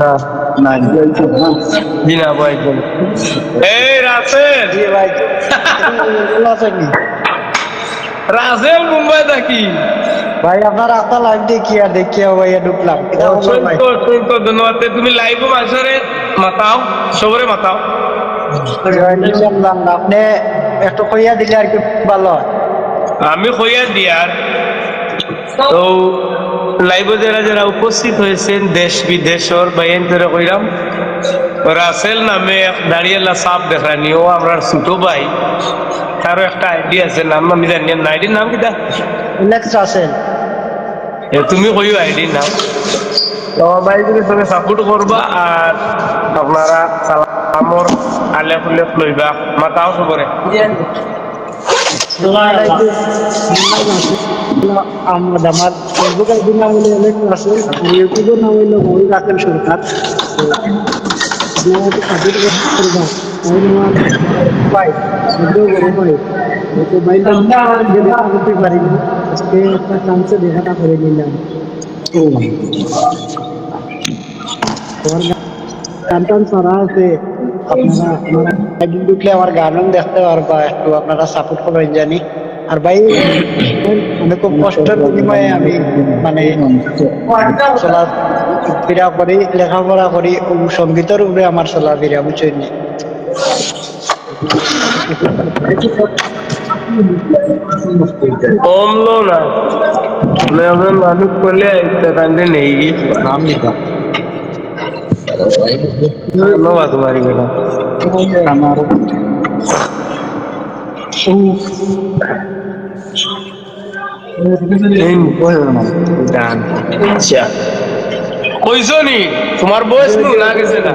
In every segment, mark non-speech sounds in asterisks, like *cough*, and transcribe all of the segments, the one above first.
না নাই জি না ভাই এই রাসেল। জি ভাই ভালো আছেন নি? রাসেল মুম্বাই থাকি। ভাই আপনার রাস্তা লাইভ দেখি আর দেখিয়া ভাইয়া ঢুকলাম। ধন্যবাদ। তুমি লাইভ মানুষের মাতাও সবরে মাতাও। আপনি একটু কইয়া দিলে আর কি ভালো আমি হইয়া দিয়ার। তো লাইভ যারা যারা উপস্থিত হয়েছেন দেশ বিদেশর বাইন করে কইরাম রাসেল নামে এক দাঁড়িয়েলা সাপ দেখানি ও আমরা ছোট ভাই। তারও একটা আইডি আছে নাম আমি জানি না আইডির নাম কিটা তুমি কইও আইডির নাম। তো তুমি সাপোর্ট করবা আর আপনারা সালামর লইবা। মাতাও সবরে আমার আমার ফেসবুক আইডি নাম হলো অনেক আছে ইউটিউবের নাম হলো মহিল রাখেন সরকার। দেখাটা করে নিলাম। গান সারা আছে। আপনারা আমার গানও দেখতে পারবা, একটু আপনারা সাপোর্ট করবেন জানি। আর ভাই আমি খুব কষ্টের বিনিময়ে আমি মানে চলা ফিরা করি লেখাপড়া করি ও সঙ্গীতের উপরে আমার চলা ফিরা বুঝছেন নি? কমলো না। আমি মানুষ করলে একটা কান্দে নেই। ধন্যবাদ তোমারি গান আচ্ছা। কইছো তোমার বয়স নু। না গেছে। না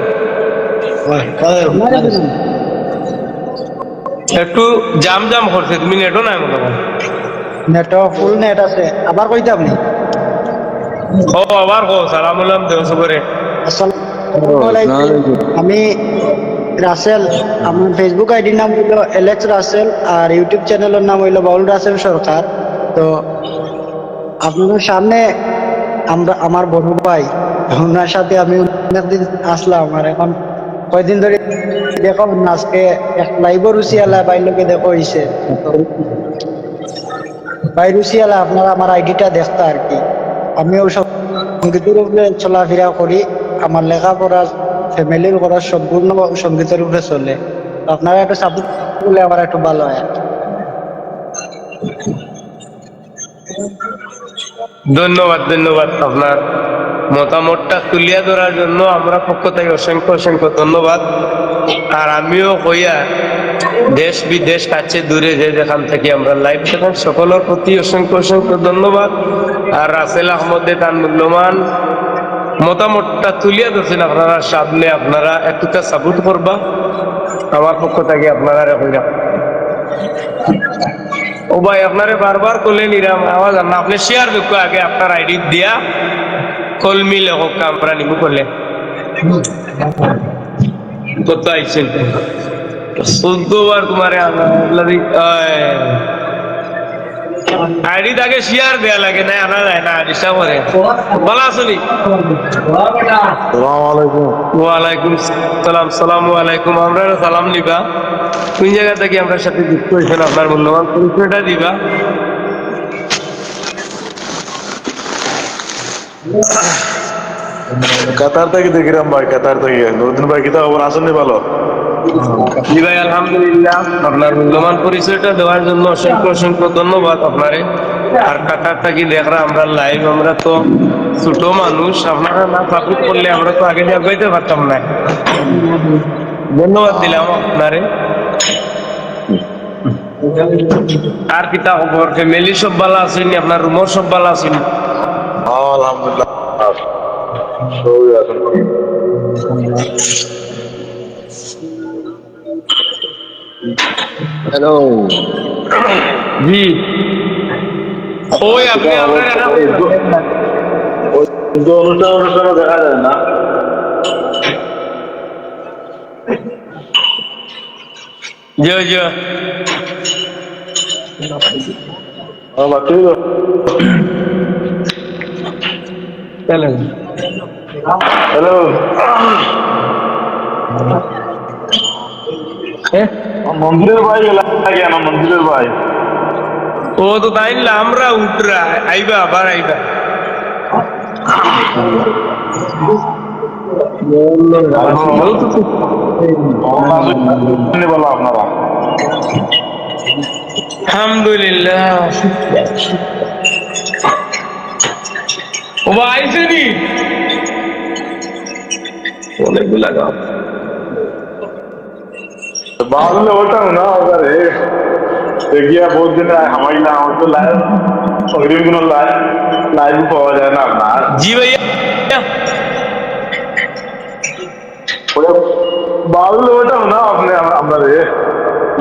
একটু জাম জাম করছে তুমি নেটও নাই মনে হয়। নেট ফুল নেট আছে। আবার কইতাম নি ও আবার কো সালাম আলাইকুম দেওস করে আসসালামু আলাইকুম। আমি রাসেল, আমার ফেসবুক আইডির নাম হইল এলেক্স রাসেল আর ইউটিউব চ্যানেলের নাম হইল বাউল রাসেল সরকার। তো আপনাদের সামনে আমরা, আমার বড় ভাই, ওনার সাথে আমি অনেকদিন আসলাম আর এখন কয়দিন ধরে দেখো আজকে এক লাইভ রুচিয়ালা বাইলোকে দেখো হয়েছে ভাই রুচিয়ালা আপনারা আমার আইডিটা দেখতে আর কি। আমিও সব চলাফেরা করি, আমার লেখাপড়া ফ্যামিলির করা সম্পূর্ণ সঙ্গীতের উপরে চলে। আপনারা একটু সাপোর্ট করলে আমার একটু ভালো হয়। ধন্যবাদ ধন্যবাদ। আপনার মতামতটা তুলিয়া ধরার জন্য আমরা পক্ষ থেকে অসংখ্য অসংখ্য ধন্যবাদ। আর আমিও কইয়া দেশ বিদেশ কাছে দূরে যে যেখান থেকে আমরা লাইভ দেখেন, সকলের প্রতি অসংখ্য অসংখ্য ধন্যবাদ। আর রাসেল আহমদে তার মূল্যবান মতামতটা তুলিয়া ধরছেন আপনারা, সামনে আপনারা একটুটা সাপোর্ট করবা? আমার পক্ষ থেকে আপনারা কইরা। ও ভাই, আপনারে বারবার করলে নিরাম আওয়াজ আর না। আপনি শেয়ার দেখো আগে আপনার আইডি দিয়া কলমি লেখক আমরা নিবো করলে কত আইছেন? চোদ্দবার তোমারে আইডি তাকে শেয়ার দেয়া লাগে না আনা যায় না আইডিটা করে। ভালো নি? ওয়ালাইকুম সালাম সালাম আলাইকুম। আমরা সালাম নিবা। কোন জায়গা থেকে আমরা সাথে যুক্ত হয়েছেন আপনার মূল্যবান পরিচয়টা দিবা? কাতার থেকে দেখলাম ভাই কাতার থেকে। নতুন ভাই কিতা খবর আসেননি ভালো? জি ভাই আলহামদুলিল্লাহ। আপনার মূল্যবান পরিচয়টা দেওয়ার জন্য অসংখ্য অসংখ্য ধন্যবাদ আপনারে। আর কাতার থেকে দেখরা আমরা লাইভ আমরা তো ছোট মানুষ। আপনারা না সাপোর্ট করলে আমরা তো আগে যাইতে পারতাম না। ধন্যবাদ দিলাম আপনারে। আর কিতা খবর ফ্যামিলি সব ভালো আছেন আপনার রুমর সব ভালো আছেন আলহামদুলিল্লাহ। সবই আছেন হ্যালো জি ওই আপনি অনুষ্ঠান অনুষ্ঠানও দেখা যায় না। জি জি ঠিক চলেন হ্যালো হ্যাঁ মন্দিরের ভাই কেন? মন্দিরের ভাই। ও তো তাই আমরা উঠরা। আইবা আবার আইবা। আপনারা আলহামদুলিল্লাহ। ও বা আইছে নি? অনেকগুলা গান বাউল ওটা না ওটারে গিয়া বহুত দিন হামাই না আমার তো লাইভ অগ্রিম কোনো লাইভ লাইভ পাওয়া যায় না আপনার জি ভাইয়া বাউল ওটা না আপনি আমারে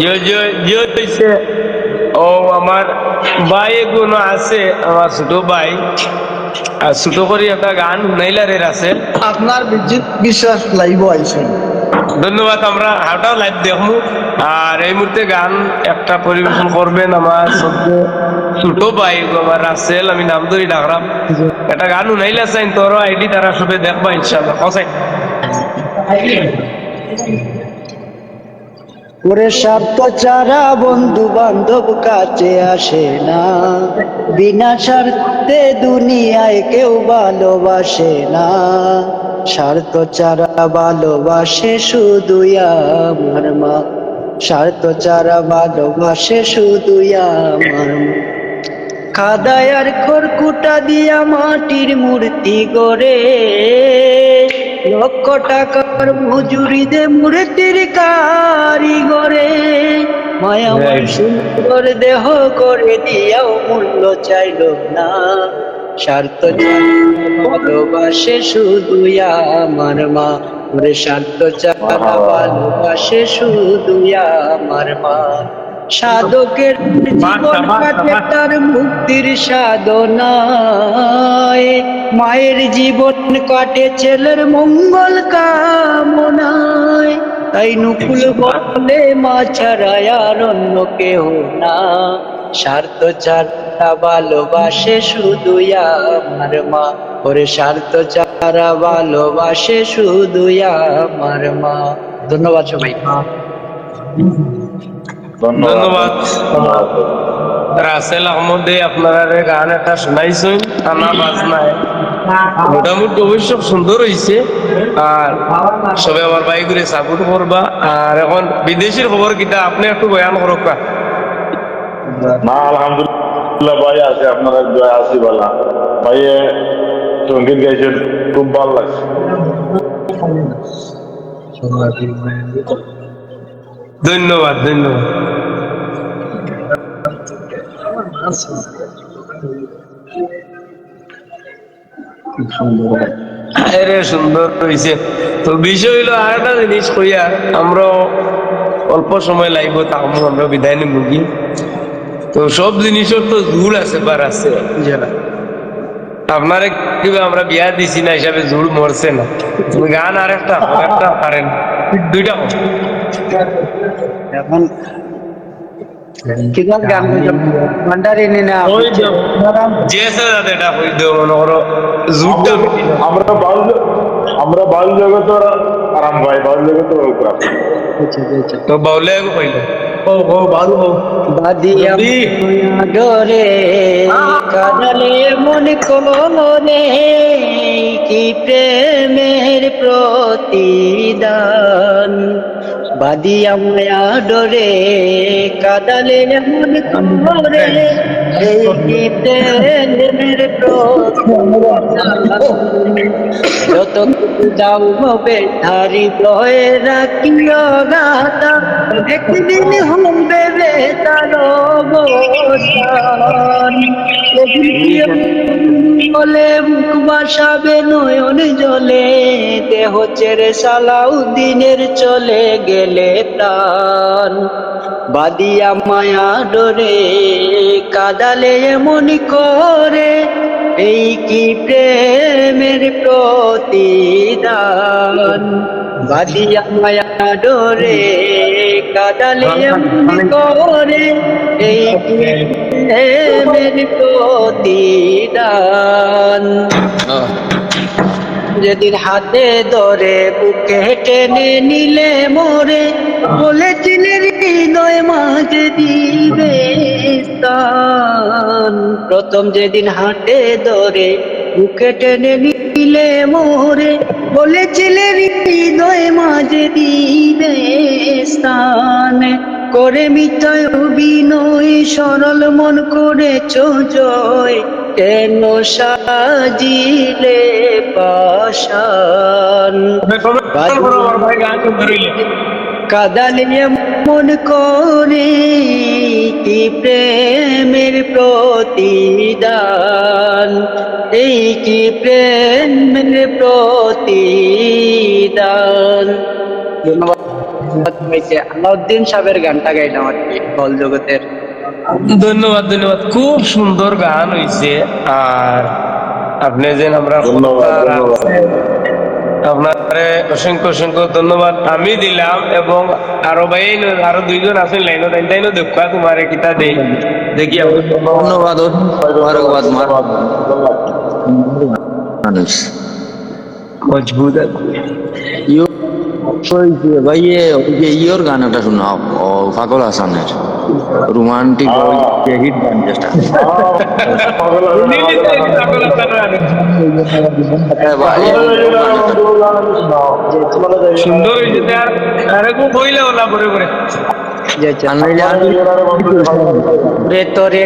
জয় জয় জয় ও আমার ভাই গুণ আছে আমার ছোট ভাই ছোট করে একটা গান শুনাইলা রে আছে। আপনার বিদ্যুৎ বিশ্বাস লাইভ আইছেন ধন্যবাদ আমরা হাওটাও লাইভ দেখব আর এই মুহূর্তে গান একটা পরিবেশন করবেন আমার ছোট ভাই আমার রাসেল আমি নাম ধরি ডাকরাম। একটা গান শুনাইলা চাইন তোর আইডি তারা সবে দেখবা ইনশাল্লাহ কসাই। ওরে স্বার্থ চারা বন্ধু বান্ধব কাছে আসে না। বিনা স্বার্থে দুনিয়ায় কেউ ভালোবাসে না। স্বার্থ চারা ভালোবাসে শুধু আমার মা। স্বার্থ চারা ভালোবাসে শুধু আমার মা। কাদায়ার খড়কুটা দিয়া মাটির মূর্তি গড়ে। লক্ষ টাকার মজুরি দে মূর্তির কারিগরে মায়াময় সুন্দর দেহ করে দিয়াও মূল্য চাইল না। স্বার্থ ভালোবাসে শুধু আমার মা। ওরে স্বার্থ চারা ভালোবাসে শুধু আমার মা। সাধকের জীবন কাটে তার মুক্তির সাধনায় মায়ের জীবন কাটে ছেলের মঙ্গল কামনায়। তাই নুকুল বলে মা ছাড়া আর অন্য কেহ না। স্বার্থ ছাড়া ভালোবাসে শুধু আমার মা। ওরে স্বার্থ ছাড়া ভালোবাসে শুধু আমার মা। ধন্যবাদ সবাই ধন্যবাদ। রাসেল আহমদে আপনারা রে গান একটা শুনাইছেন টানা বাজনায়। মোটামুটি অবশ্য সুন্দর হয়েছে আর সবে আমার ভাই করে সাপোর্ট করবা। আর এখন বিদেশের খবর কিটা আপনি একটু বয়ান করুক না। আলহামদুলিল্লাহ ভাই আছে আপনারা জয় বলা। সংগীত গাইছেন খুব ভালো লাগছে। ধন্যবাদ ধন্যবাদ। আরে সুন্দর হয়েছে তো বিষয় হইল আর একটা জিনিস কইয়া আমরা অল্প সময় লাগবো তাহলে আমরা বিদায় নিব কি? তো সব জিনিসের তো জুড় আছে বার আছে। যারা। আপনারে কিবা আমরা বিয়া দিছি না হিসাবে ঝুল মরছে না। তুমি গান আর একটা আর একটা পারেন। দুইটা হোক। এখন কিবা গান ভান্ডারিনী না ওই যে যে সাথে এটা হই দেও মনে করো জুড়টা আমরা বাল আমরা বাল জগতের আরাম ভাই বাল জগতের উপর তো বাউলে কইল ও ও ভালো হোক বাদিয়া যদি ডরে কাদালে মন কোনে কি প্রেমের প্রতিদান বাদিয়া মায়া ডরে কাদালে মন কোনে এই কি প্রেমের প্রতিদান যত যাও হবে, ধারি বয়ে রাখিও গাতা একদিন হবে বেতার অবসান বলে মুখ বাসাবে নয়ন জলে দেহ ছেড়ে সালাউদ্দিনের চলে গেলে প্রাণ। বাদিয়া মায়া ডরে কাদালে এমন করে এই কি প্রেমের প্রতিদান? বাদিয়া মায়া ডরে কাদালে এমনি করে এই কি প্রেমের প্রতিদান যেদিন হাতে ধরে বুকে টেনে নিলে মোরে বলেছিলে হৃদয় মাঝে দিবে প্রথম যেদিন হাতে ধরে বুকে টেনে নিলে মোরে বলেছিলে হৃদয় মাঝে দিবে স্থান। করে মিথ্যায় অভিনয় সরল মন করেছ জয় কেন সাজিলে পাশান ধরিলে মন করে কি প্রেমের প্রতিদান? এই কি প্রেমের প্রতিদান? ধন্যবাদ। হয়েছে আলাউদ্দিন সাহেবের গানটা গাইলাম আর কি বল জগতের। ধন্যবাদ ধন্যবাদ। খুব সুন্দর গান হইছে আর আপনি যে আমরা। আপনারে অসংখ্য অসংখ্য ধন্যবাদ। আমি দিলাম এবং আরও ভাই আরও দুইজন আছেন লাইন তাইনো দেখা তোমার কিতা দেই। দেখি ধন্যবাদ মার মানুষ মজবুত। আছে। ইয়ো ভাই ইয়োর গানটা শোনাও পাগল হাসানের আছেন আর। হ্যাঁ ভাই, এই গানটা। সুন্দর হয়েছে তার খুব বইলে ওলা করে করে যে যে আর নইলে আমি রে তোরে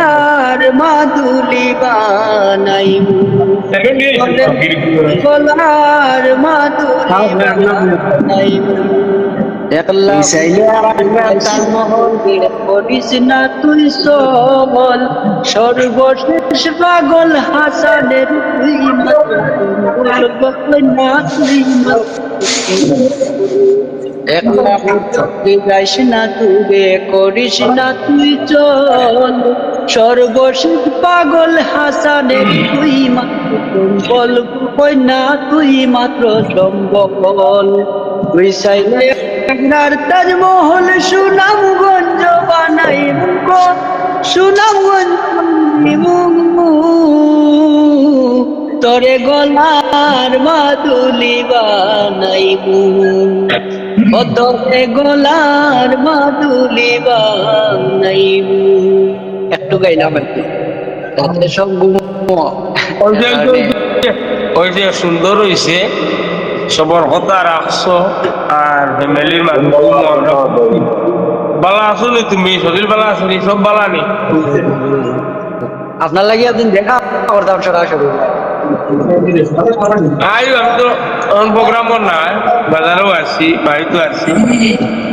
তোরে মাদুলি বানাইমু। গলার মাদুলি বানাইমু। একলা করিস না তুই সবল। সর্বশেষ পাগল হাসানের তুই মাত্র *laughs* না তুই একলা তুই যাইস না তুবে করিস না তুই চল। সর্বশেষ পাগল হাসানের তুই মাত্র সম্বল না তুই মাত্র সম্বল। তুই চাইলে একবার তাজমহল, সুনামগঞ্জ বানাই মুগো সুনামগঞ্জ তরে গলার মাদুলি বানাইবু তোরে গলার মাদুলি একটু গাইলাম কি। তাতে সব ওই যে সুন্দর হইছে। সবর কথা রাখছো, আর ফ্যামিলির মানুষ বালা নি তুমি? সজিল বালা নি? সব বালা নি? আপনার লাগে একদিন দেখা করতাম সকাল সকাল আই আমি তো অন প্রোগ্রামও নাই বাজারেও আছি, বাড়িতে আছি।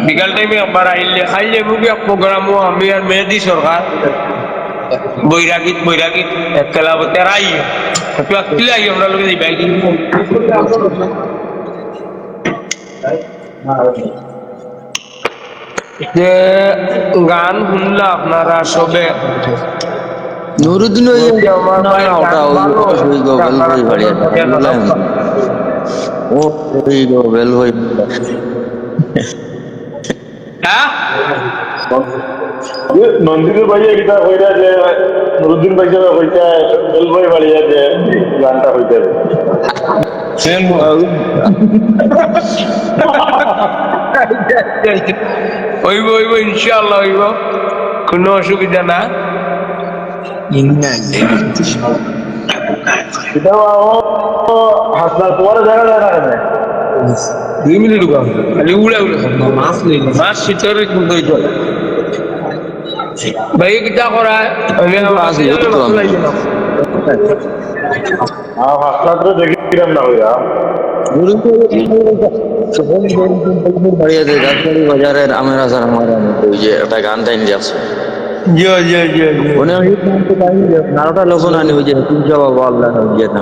বিকাল টাইমে একবার আইলে খাইলে মুখে প্রোগ্রামও আমি আর মেহেদি সরকার। বৈরাগীত বৈরাগীত একেলাবতে আই একটু আসলে আই আমরা লোকে যাই বাইক যে গান শুনলা আপনারা সবে? নুরুদ্দিন ওই ওটা ওই ওই গো বেল ভাই বাড়ি ও ওই গো বেল ভাই হ্যাঁ? নন্দিনী ভাইয়া গীতা কইরা যে নুরুদ্দিন ভাই কইতা বেল ভাই বাড়িয়া যে গানটা হইতে। হইব হইব ইনশাআল্লাহ হইব। কোনো অসুবিধা না। এটা হাসনার পরে দেখা যায় না কেন দুই মিনিট ঢুকাও খালি উড়ে উড়ে মাছ লই মাছ শিতরে কিন্তু হইতো ভাই কিটা করা আমি মাছ লইতো তো আমি। হাসনার তো দেখিলাম না হইয়া বাজারের আমের আসার আমার ওই যে একটা গান টাইম যাচ্ছে ইয়ো ইয়ো ইয়ো ইয়ো লোক নানি ওই যে তিনশো বাবা আল্লাহ না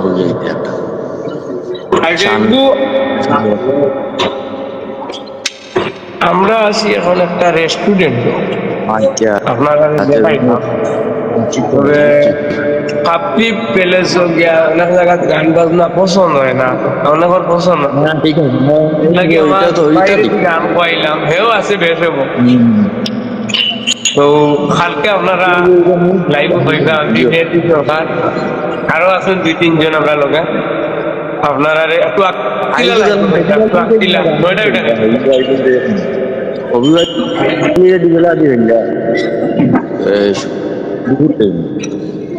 আমরা আছি এখন একটা রেস্টুরেন্ট আচ্ছা। আপনারা তবে কাপি প্যালেস গিয়া অনেক জায়গায় গান বাজনা পছন্দ হয় না। অনেকের পছন্দ? হয় না ঠিক আছে। গান পাইলাম হেও আছে বেশ হব হুম। তো কালকে আপনারা লাইভ হইবা আমি নেটি আরও আছেন দুই তিনজন আমরা লগে। আপনারা রে একটু নয়টা ওইটা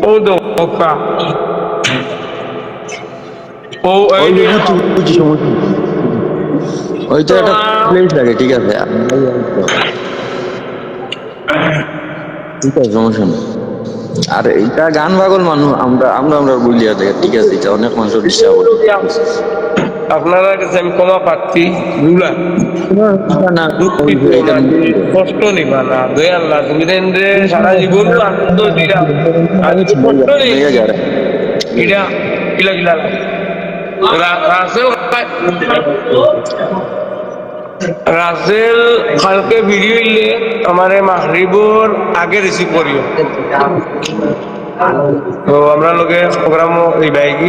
ও ওকা ও একটা লাগে ঠিক আছে। ঠিক আছে সমস্যা নেই। আর এটা গান পাগল মানুষ আমরা আমরা আমরা বলিয়া দেখে ঠিক আছে এটা অনেক মানুষের করে আপনারা কাছে আমি ক্ষমা প্রার্থী রুলা কষ্ট নিবা না দয়াল না তুমি সারা জীবন আনন্দ কষ্ট নেই। এটা কিলা কিলা রা- রাসেল রাসেল কালকে ভিডিও ইলে আমারে মাহরিবর আগে রিসিভ করিও। তো আমরা লোকে প্রোগ্রাম এই বাইকি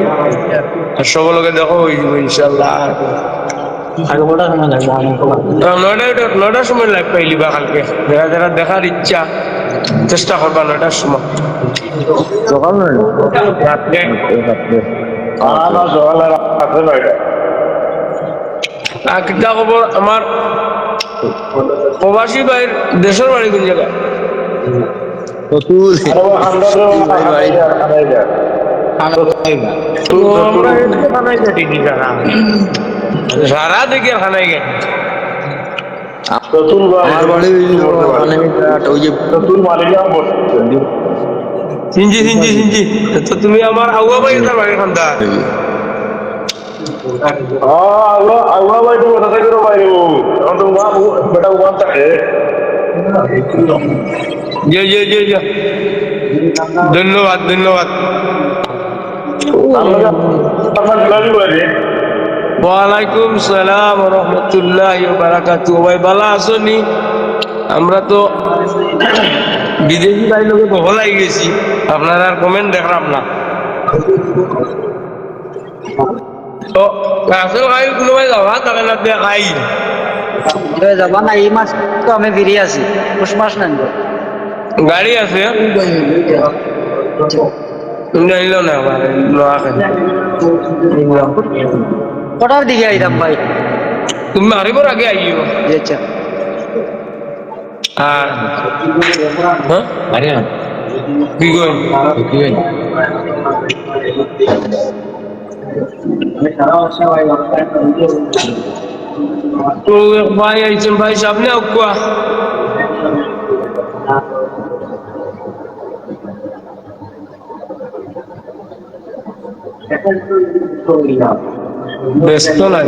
সব লোকে দেখো হয়ে যাবে ইনশাল্লাহ। নয়টা নয়টার সময় লাইভ পাইলি বা কালকে। যারা যারা দেখার ইচ্ছা চেষ্টা করবা নয়টার সময়। সকাল নয় রাত্রে। কিতা খবর আমার প্রবাসী ভাইয়ের দেশের বাড়ি কোন ভাই। খানাই যায় তো আমরা এদিকে খানাই যাই ঠিকই সারা সারা দিকে খানাই গে আমার বাড়ি ওই যে চতুল মালিকা বসছে সিঞ্জি সিঞ্জি সিঞ্জি তো তুমি আমার আগুয়া বাড়ি তার বাড়ি ধন্যবাদ ধন্যবাদ। ওয়ালাইকুম সালাম রহমতুল্লাহ বারাকাতু ভাই ভালো আছো নি? আমরা তো বিদেশি ভাই লোকে বহলাই গেছি। আপনার আর কমেন্ট দেখলাম না। যাবা? না এই মাস তো আমি ফিরে আছি। পুষ মাস নেন গাড়ি আছে। কটার দিকে আইতাম ভাই? তুমি মারিবর আগে আইও আচ্ছা। আর হ্যাঁ কি কই তো এক ভাই আইছেন ভাই সামনে আকুয়া ব্যস্ত নাই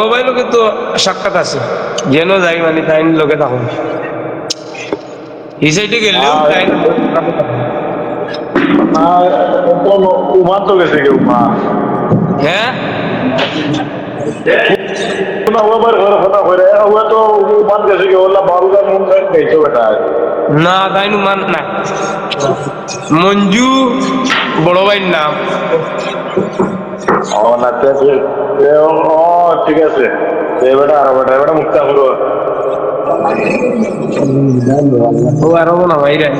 ও ভাই লোকে তো সাক্ষাৎ আছে। যেন যাই মানে তাই লোকে থাকুন। এই সাইডে গেলেও তাই উমান তো গেছে কেউ? মা। হ্যাঁ? আল্লাহ ভাই কথা কইরে আল্লাহ তো উমান গেছে কেউ আল্লাহ বারুদা মন গেছে বেটা। না তাই মান না মঞ্জু বড় ভাইয়ের নাম। ও না ও ঠিক আছে। এ বেটা আর বেটা এ মুক্তা করো ও আরও না। এই নাই।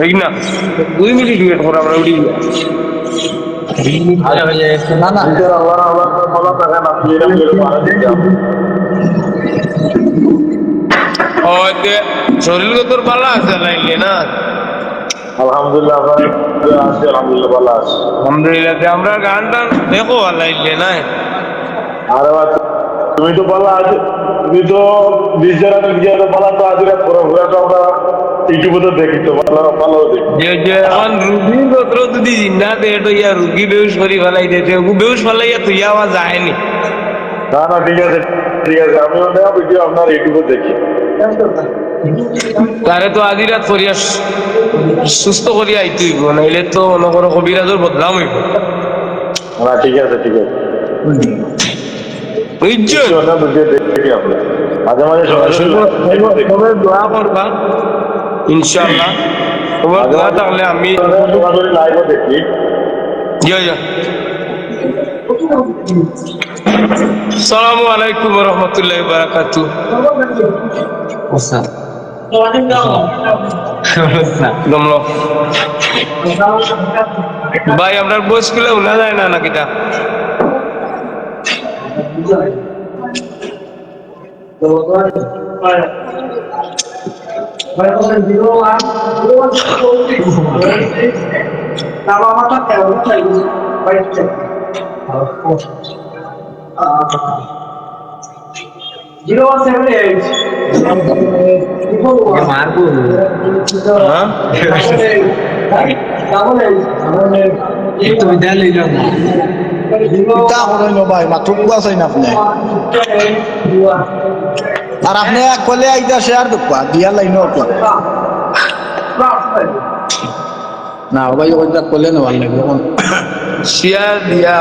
ঠিক না? দুই মিনিট ওয়েট করো আমরা উঠি। না না। আল্লাহ আল্লাহ আছে না? আলহামদুলিল্লাহ আছি আলহামদুলিল্লাহ ভালো আছি। আলহামদুলিল্লাহ যে আমরা গানটা দেখো লাইলে না? আরে তুমি তো ভালো আছো তুমি তো বিশ জনের বিজয় তো ভালো তো আজ পুরো আমরা ইউটিউবে তো দেখি তো ভালো ভালো যে যে এখন রুগী পত্র যদি জিন্দা দে তো ইয়া রুগী বেউস করি ফেলাই দে বেউস ফেলাইয়া তুই আওয়াজ যায়নি না? না ঠিক আছে ঠিক আছে আমি ওটা ভিডিও আপনার ইউটিউবে দেখি। তারে তো আদি রাত করিয়া সুস্থ করিয়া আইতে হইব নাইলে তো মনে করো কবিরাজর বদলাম হইব। না ঠিক আছে ঠিক আছে। আমরা মাঝে মাঝে। তবে দোয়া করবা ইনশাআল্লাহ। তোমার দোয়া থাকলে ভাই আপনার বয়সগুলো উনা যায় না নাকি তা Zero one seven eight. হ্যাঁ Double eight. তুমি দেয়া লইল না তা করেন ভাই মাত্র চাই না আপনি আর আপনি এক কলে আইতা শেয়ার দুপা দিয়া লাইন না ভাই ওইটা কলে না ভালো লাগবে দিয়া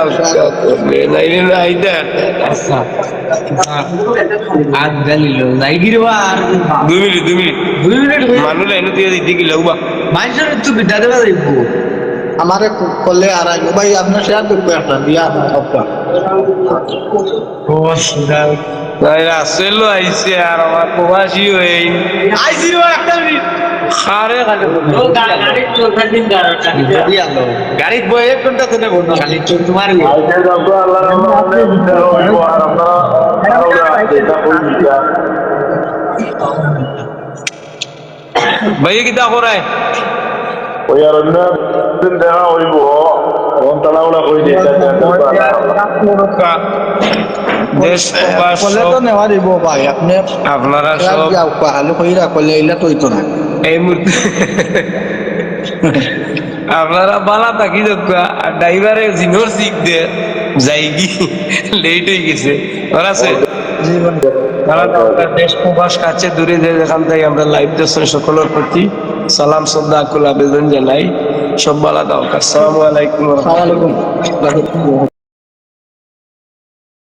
নাই দেন আর গালিল লাইগির আর দুই মিনিট দুই মিনিট। দুই মিনিট মানুষ এনে দিয়ে দিতে কি লাগবা মানুষের তো বিদ্যা দেবা যাইব আমারে কলে আর আইব। ভাই আপনার শেয়ার দুপা একটা দিয়া সবটা আসলো আইছে আর আমার প্রবাসী হয়ে আইছি একটা মিনিট খারে গাড়িত বই এক ঘণ্টা খালি তোমার বলি যা ভাইয়া কিতা করায় ওই আর অন্য দিন দেখা হইব কোন তালা ওলা দিয়ে দেশ প্রবাস কলে তো নেওয়া দিব ভাই আপনি আপনারা সব সব কইরা কলে ইলা তো না। এই মুহূর্তে আপনারা বালা থাকি দেখা আর ড্রাইভারে জিনোর শিখ দে যাই কি লেট হয়ে গেছে। ওরা আছে? দেশ প্রবাস কাছে দূরে যে যেখান থেকে আমরা লাইভ সকলের প্রতি সালাম শ্রদ্ধা আকুল আবেদন জানাই। সব বালা দাও আসসালামু আলাইকুম। আসসালামু আলাইকুম।